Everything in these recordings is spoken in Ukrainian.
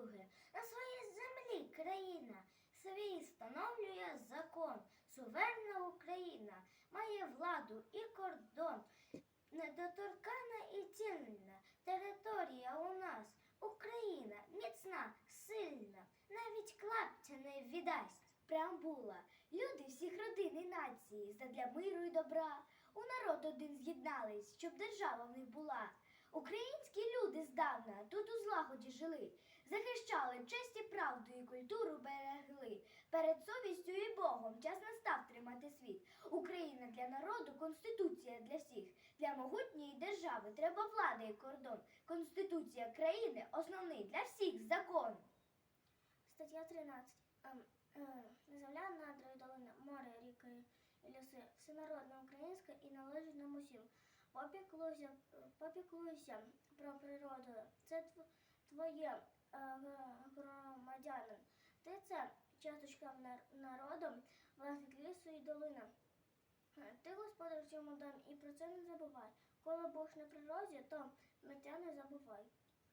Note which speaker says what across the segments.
Speaker 1: друге. На своїй землі країна свій встановлює закон. Суверенна Україна має владу і кордон. Недоторкана і цінна територія у нас. Україна міцна, сильна, навіть клапця не віддасть. Преамбула. Люди всіх родин і нації задля миру і добра. У народ один з'єднались, щоб держава в них була. Українські люди здавна тут у злагоді жили, захищали честь і правду і культуру берегли. Перед совістю і Богом час настав тримати світ. Україна для народу, конституція для всіх. Для могутньої держави треба влада і кордон. Конституція країни основний для всіх закон.
Speaker 2: Стаття 13. Ем, е, Земля, надра і долина, море, ріки ліси, всенародна українська і належить нам усім. Попіклуйся, попіклуйся про природу. Це твоє е, громадянин. Ти це часточка нар- народу, власник лісу і долина. Е, Ти господар в цьому домі і про це не забувай. Коли Бог на природі, то миття не забувай.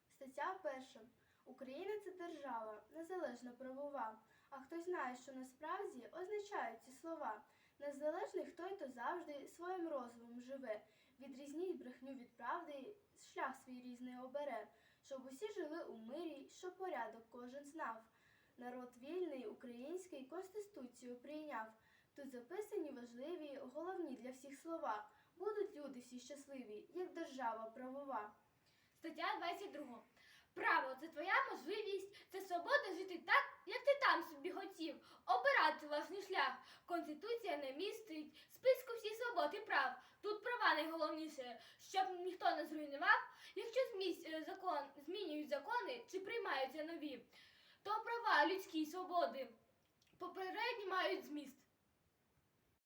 Speaker 3: Стаття перша. Україна це держава, незалежна правова. А хто знає, що насправді означають ці слова. Незалежний хто й то завжди своїм розумом живе. Відрізніть брехню від правди, шлях свій різний обере, щоб усі жили у мирі, щоб порядок кожен знав. Народ вільний, український конституцію прийняв. Тут записані важливі, головні для всіх слова. Будуть люди всі щасливі, як держава правова.
Speaker 4: Стаття 22. Право це твоя можливість, це свобода жити так, як ти там собі хотів, обирати власний шлях. Конституція не містить списку всіх свобод і прав. Тут права найголовніше, щоб ніхто не зруйнував. Якщо е, закон, змінюють закони чи приймаються нові, то права людські свободи попередні мають зміст.